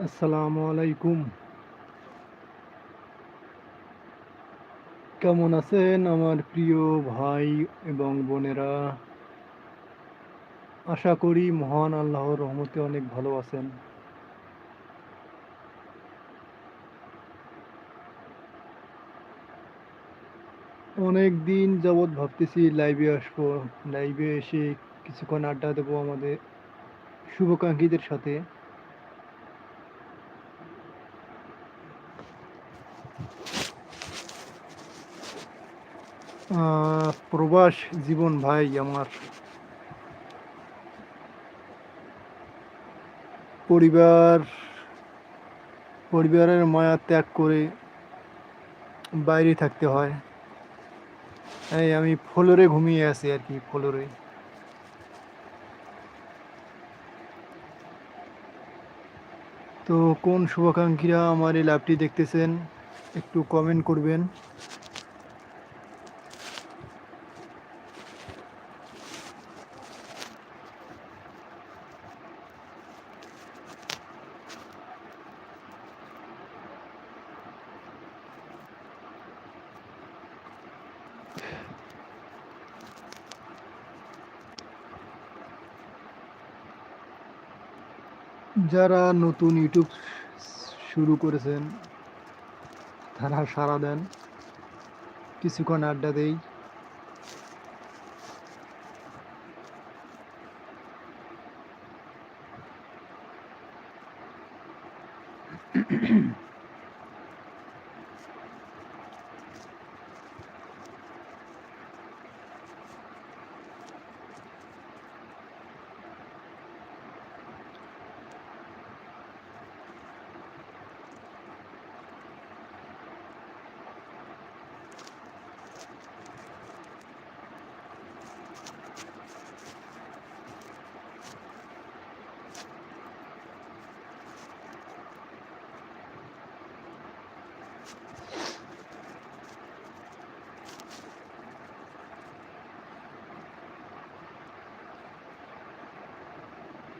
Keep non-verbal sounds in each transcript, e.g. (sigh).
আসসালামু আলাইকুম। কেমন আছেন আমার প্রিয় ভাই এবং বোনেরা? আশা করি মহান আল্লাহর রহমতে অনেক ভালো আছেন। অনেক দিন যাবৎ ভাবতেছি লাইভে আসব লাইভে এসে কিছুক্ষণ আড্ডা দেবো আমাদের শুভাকাঙ্ক্ষীদের সাথে। প্রবাস জীবন ভাই আমার। পরিবার, পরিবারের মায়া ত্যাগ করে বাইরে থাকতে হয়। এই আমি ফ্লোরে ঘুমিয়ে আছি আর কি, ফ্লোরে। তো কোন শুভাকাঙ্ক্ষীরা আমার এই লাইভটি দেখতেছেন, একটু কমেন্ট করবেন। যারা নতুন ইউটিউব শুরু করেছেন তারা সারা দেন। কিছুক্ষণ আড্ডা দেই।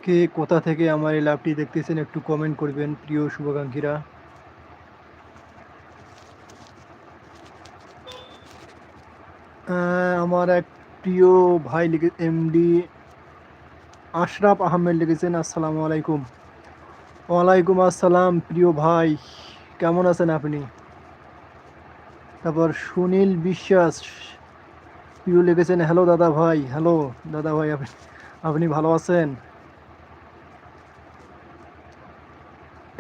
কে কোথা থেকে আমার এই লাভটি দেখতেছেন একটু কমেন্ট করবেন, প্রিয় শুভাকাঙ্ক্ষীরা। আমার এক প্রিয় ভাই লিখে এমডি আশরাফ আহমেদ লিখেছেন, আসসালামু আলাইকুম। ওয়ালাইকুম আসসালাম, প্রিয় ভাই, কেমন আছেন আপনি? তারপর সুনীল বিশ্বাস, প্রিয় লিখেছেন, হ্যালো দাদা ভাই, হ্যালো দাদা ভাই, আপনি আপনি ভালো আছেন?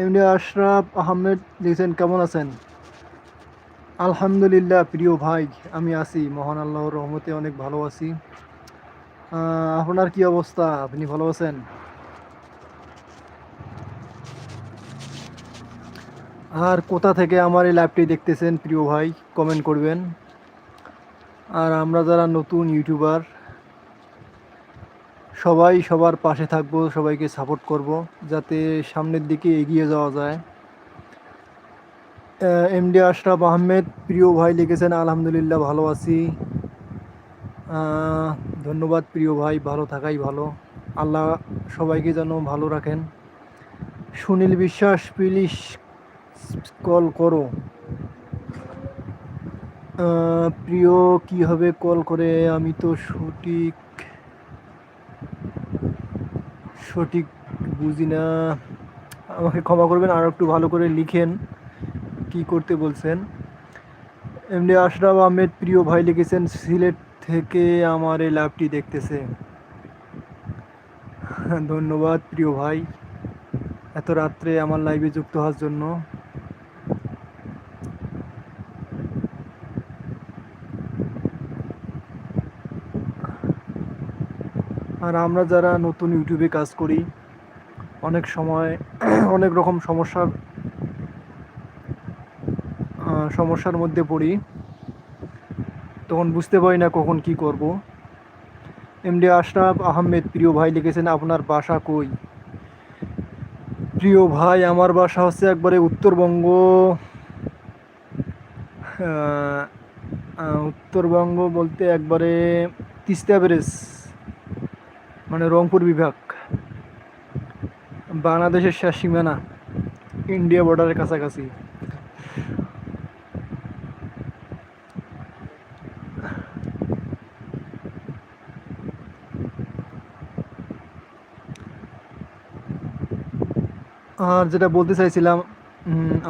এমনি আশরাফ আহমেদ লিখেছেন, কেমন আছেন? আলহামদুলিল্লাহ প্রিয় ভাই, আমি আছি। মহান আল্লাহর রহমতে অনেক ভালো আছি। আপনার কি অবস্থা? আপনি ভালো আছেন? আর কোথা থেকে আমার এই লাইভটি দেখতেছেন প্রিয় ভাই কমেন্ট করবেন। আর আমরা যারা নতুন ইউটিউবার সবাই সবার পাশে থাকব, সবাইকে সাপোর্ট করব, যাতে সামনের দিকে এগিয়ে যাওয়া যায়। এমডি আশরাফ আহমেদ, প্রিয় ভাই লিখেছেন, আলহামদুলিল্লাহ ভালো আছি। ধন্যবাদ প্রিয় ভাই, ভালো থাকাই ভালো। আল্লাহ সবাইকে যেন ভালো রাখেন। সুনীল বিশ্বাস, প্লিজ কল করো। প্রিয় কীভাবে কল করে? আমি তো সঠিক সঠিক বুঝি না। আমাকে ক্ষমা করবেন, আর একটু ভালো করে লিখেন কি করতে বলছেন। এমনি আশরাফ আহমেদ প্রিয় ভাই লিখেছেন, সিলেট থেকে আমার এই লাভটি দেখতেছে। ধন্যবাদ প্রিয় ভাই, এত রাত্রে আমার লাইভে যুক্ত হওয়ার জন্য। আর আমরা যারা নতুন ইউটিউবে কাজ করি, অনেক সময় (clears throat) অনেক রকম সমস্যার সমস্যার মধ্যে পড়ি। তখন বুঝতে পারি না কখন কি করব। এমডি আশরাফ আহমেদ প্রিয় ভাই লিখেছেন, আপনার বাসা কই? প্রিয় ভাই, আমার বাসা হচ্ছে একবারে উত্তরবঙ্গ উত্তরবঙ্গ বলতে একবারে তিস্তা ব্যারেজ মানে রংপুর বিভাগ। বাংলাদেশের শেষ সীমানা ইন্ডিয়া বর্ডারের কাছাকাছি। আর যেটা বলতে চাইছিলাম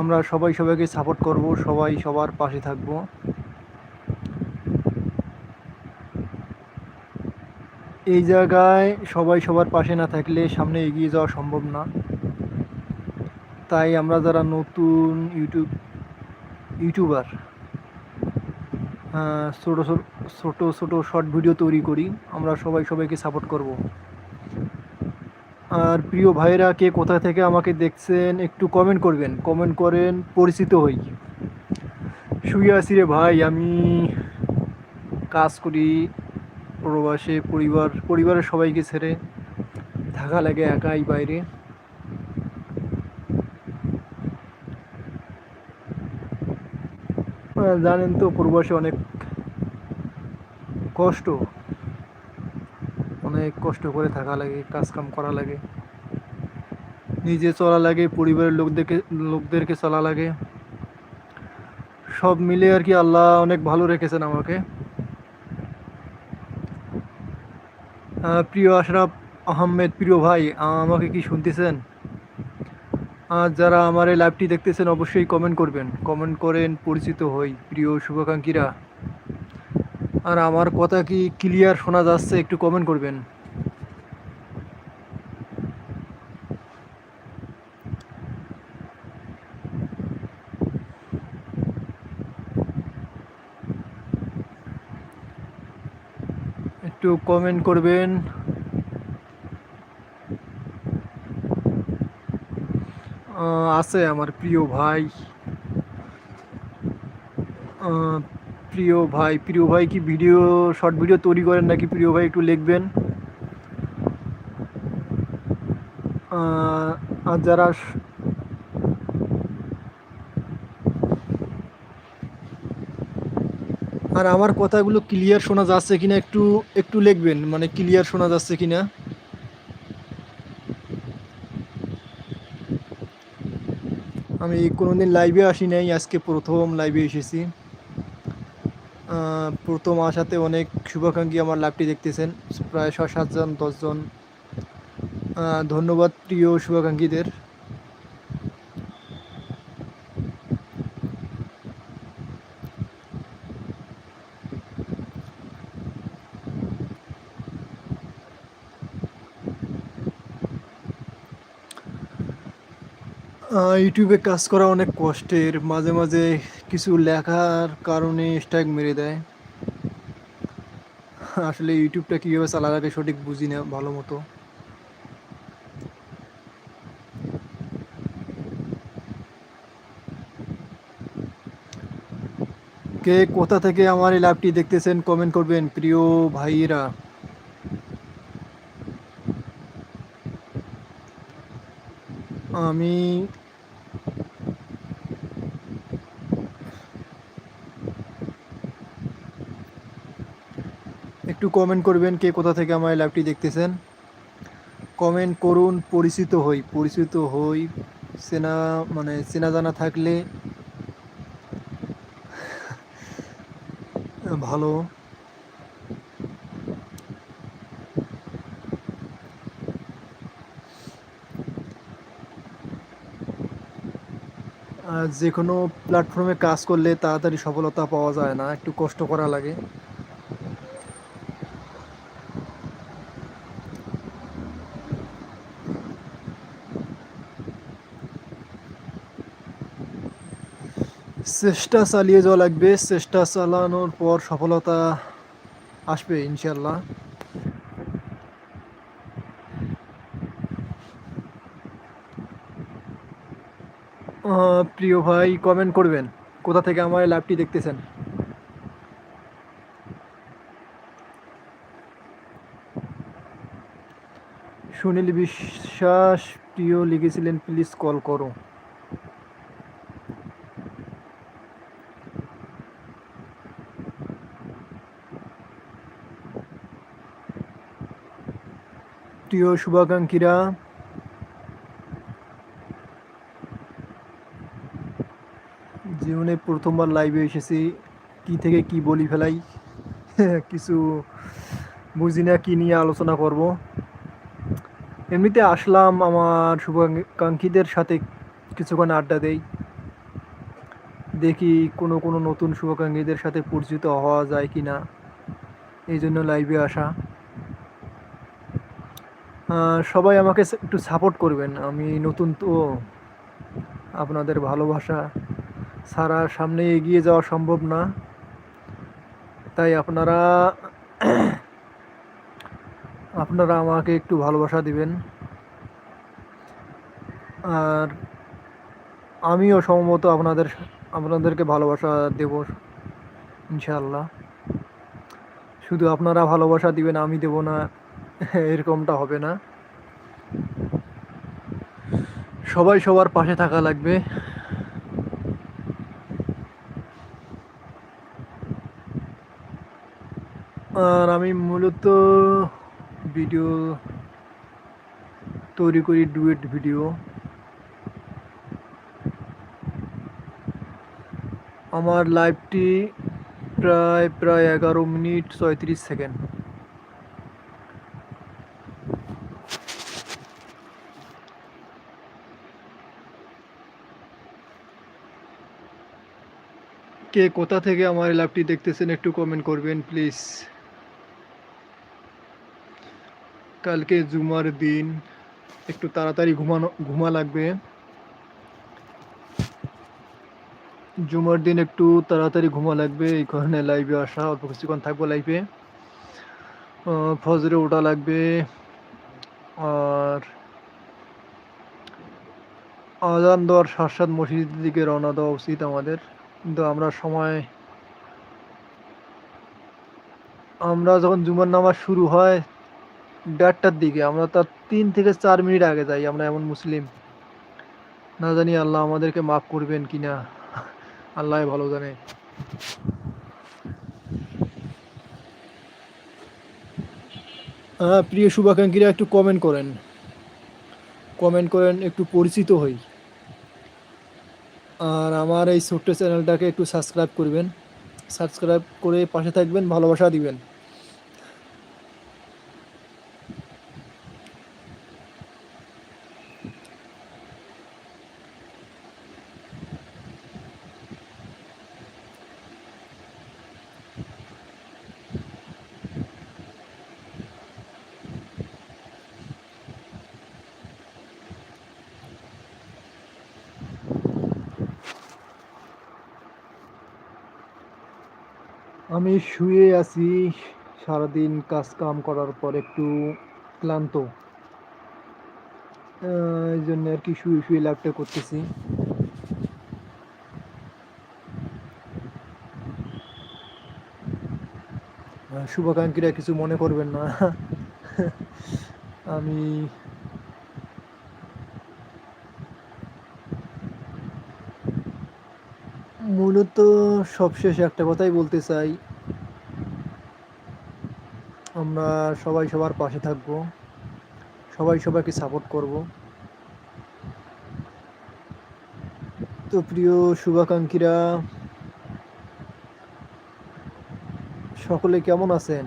আমরা সবাই সবাইকে সাপোর্ট করব, সবাই সবার পাশে থাকব। এই জায়গায় সবাই সবার পাশে না থাকলে সামনে এগিয়ে যাওয়া সম্ভব না। তাই আমরা যারা নতুন ইউটিউব, ইউটিউবার ছোটো ছোটো ছোটো ছোটো শর্ট ভিডিও তৈরি করি, আমরা সবাই সবাইকে সাপোর্ট করব। আর প্রিয় ভাইরা কে কোথা থেকে আমাকে দেখছেন, একটু কমেন্ট করবেন। কমেন্ট করেন, পরিচিত হই। শুয়ে আছি রে ভাই, আমি কাজ করি প্রবাসে পরিবার, পরিবারের সবাইকে ছেড়ে থাকা লাগে একাই বাইরে। জানেন তো প্রবাসে অনেক কষ্ট অনেক কষ্ট করে থাকা লাগে কাজ কাম করা লাগে, নিজে চলা লাগে, পরিবারের লোকদেরকে লোকদেরকে চলা লাগে। সব মিলে আর কি আল্লাহ অনেক ভালো রেখেছেন আমাকে। প্রিয় আশরাফ আহমেদ, প্রিয় ভাই আমাকে কি শুনতেছেন? যারা আমার এই লাইভটি দেখতেছেন, অবশ্যই কমেন্ট করবেন। কমেন্ট করেন, পরিচিত হই। প্রিয় শুভাকাঙ্ক্ষীরা। আর আমার কথা কি ক্লিয়ার শোনা যাচ্ছে, একটু কমেন্ট করবেন। একটু কমেন্ট করবেন। আছে আমার প্রিয় ভাই। প্রিয় ভাই প্রিয় ভাই কি ভিডিও শর্ট ভিডিও তৈরি করেন নাকি প্রিয় ভাই একটু লিখবেন? আর যারা আর আমার কথাগুলো ক্লিয়ার শোনা যাচ্ছে কিনা একটু একটু লিখবেন মানে ক্লিয়ার শোনা যাচ্ছে কিনা? আমি কোনোদিন লাইভে আসি নাই, আজকে প্রথম লাইভে এসেছি। প্রথম আসাতে অনেক শুভাকাঙ্ক্ষী আমার লাইভটি দেখতেছেন, প্রায় ছ সাতজন দশজন ধন্যবাদ প্রিয় শুভাকাঙ্ক্ষীদের। ইউটিউবে কাজ করা অনেক কষ্টের, মাঝে মাঝে কিছু লেখার কারণে স্ট্রাইক মেরে দেয়। আসলে ইউটিউবটা কীভাবে চালা লাগে সঠিক বুঝি না ভালো মতো। কে কোথা থেকে আমার এই লাইভটি দেখতেছেন কমেন্ট করবেন, প্রিয় ভাইয়েরা। আমি একটু কমেন্ট করবেন কে কোথা থেকে আমার লাইভটি দেখতেছেন। কমেন্ট করুন, পরিচিত হই পরিচিত হই, চেনা মানে চেনা জানা থাকলে (laughs) ভালো। যে কোনো প্ল্যাটফর্মে কাজ করলে তাড়াতাড়ি সফলতা পাওয়া যায় না, একটু কষ্ট করা লাগে। চেষ্টা চালিয়ে যাওয়া লাগবে, চেষ্টা চালানোর পর সফলতা আসবে ইনশাল্লাহ প্রিয় ভাই কমেন্ট করবেন, কোথা থেকে আমার লাইভটি দেখতেছেন? সুনীল বিশ্বাস, প্রিয়, লিখেছিলেন, প্লিজ কল করো। প্রিয় শুভাকাঙ্ক্ষীরা, জীবনে প্রথমবার লাইভে এসেছি। কি থেকে কি বলি ফেলাই, (laughs) কিছু বুঝি না, কী নিয়ে আলোচনা করব। এমনিতে আসলাম আমার শুভাকাঙ্ক্ষীদের সাথে কিছুক্ষণ আড্ডা দেই। দেখি কোনো কোনো নতুন শুভাকাঙ্ক্ষীদের সাথে পরিচিত হওয়া যায় কি না এই জন্য লাইভে আসা। সবাই আমাকে একটু সাপোর্ট করবেন। আমি নতুন তো আপনাদের ভালোবাসা সারা সামনে এগিয়ে যাওয়া সম্ভব না। তাই আপনারা আপনারা আমাকে একটু ভালোবাসা দিবেন। আর আমিও সম্ভবত আপনাদের আপনাদেরকে ভালোবাসা দেব ইনশাল্লাহ শুধু আপনারা ভালোবাসা দিবেন, আমি দেব না। এরকমটা হবে না। সবাই সবার পাশে থাকা লাগবে। আর আমি মূলত ভিডিও তৈরি করি ডুয়েট ভিডিও আমার লাইভটি প্রায় প্রায় এগারো মিনিট ছয়ত্রিশ সেকেন্ড। কে কোথা থেকে আমার লাইভটি দেখতেছেন একটু কমেন্ট করবেন প্লিজ কালকে জুমার দিন, একটু তাড়াতাড়ি ঘুমানো, ঘুমা লাগবে। জুমার দিন একটু তাড়াতাড়ি ঘুমা লাগবে, এই কারণে লাইভে আসা, অল্প কিছুক্ষণ থাকব লাইভে ফজরে ওঠা লাগবে। আর আজান দেওয়ার সাত সাত মসজিদের দিকে রওনা দেওয়া উচিত আমাদের। কিন্তু আমরা সময় আমরা যখন জুমার নামাজ শুরু হয় দেড়টার দিকে, আমরা তার তিন থেকে চার মিনিট আগে যাই, আমরা এমন মুসলিম। না জানি আল্লাহ আমাদেরকে মাফ করবেন কি না। আল্লাহ ভালো জানে। হ্যাঁ প্রিয় শুভাকাঙ্ক্ষীরা, একটু কমেন্ট করেন। কমেন্ট করেন, একটু পরিচিত হই। আর আমার এই ছোট্ট চ্যানেলটাকে একটু সাবস্ক্রাইব করবেন। সাবস্ক্রাইব করে পাশে থাকবেন ভালোবাসা দিবেন। আমি শুয়ে আছি। সারাদিন কাজ কাম করার পর একটু ক্লান্ত। এই জন্য আর কি শুয়ে শুয়ে লাইভটা করতেছি। শুভাকাঙ্ক্ষীরা কিছু মনে করবেন না। আমি মূলত সবশেষ একটা কথাই বলতে চাই। আমরা সবাই সবার পাশে থাকব। সবাই সবাইকে সাপোর্ট করব। তো প্রিয় শুভাকাঙ্ক্ষীরা, সকলে কেমন আছেন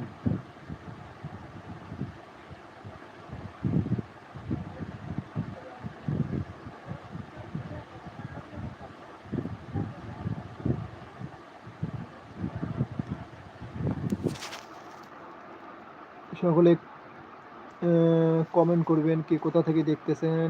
সকলে কমেন্ট করবেন কে কোথা থেকে দেখতেছেন?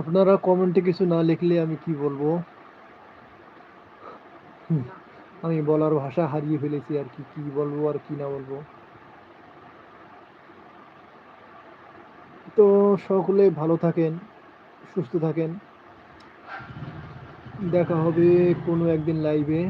আপনারা কমেন্টে কিছু না লিখলে আমি কি বলব? আমি বলার ভাষা হারিয়ে ফেলেছি আর কি কি বলব আর কি না বলব। তো সকলে ভালো থাকেন, সুস্থ থাকেন। দেখা হবে কোনো একদিন লাইভে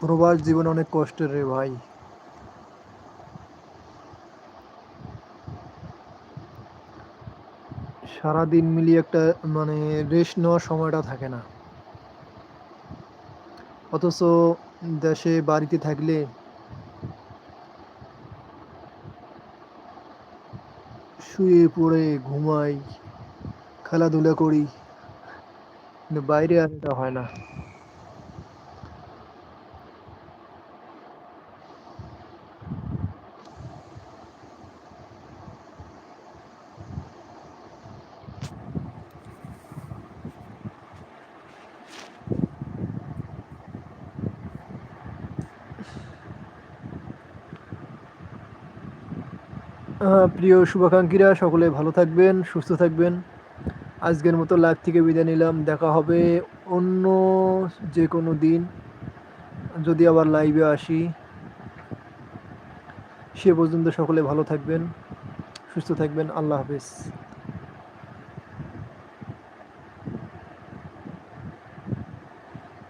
প্রবাস জীবন অনেক কষ্টের রে ভাই। সারাদিন মিলিয়ে একটা মানে রেস্ট নেওয়ার সময়টা থাকে না। অথচ দেশে বাড়িতে থাকলে শুয়ে পড়ে, ঘুমাই, খেলাধুলা করি, কিন্তু বাইরে আর এটা হয় না। প্রিয় শুভাকাঙ্ক্ষীরা, সকলে ভালো থাকবেন, সুস্থ থাকবেন। আজকের মতো লাইভ থেকে বিদায় নিলাম। দেখা হবে অন্য যে কোনো দিন। যদি আবার লাইভে আসি, সে পর্যন্ত সকলে ভালো থাকবেন, সুস্থ থাকবেন। আল্লাহ হাফেজ।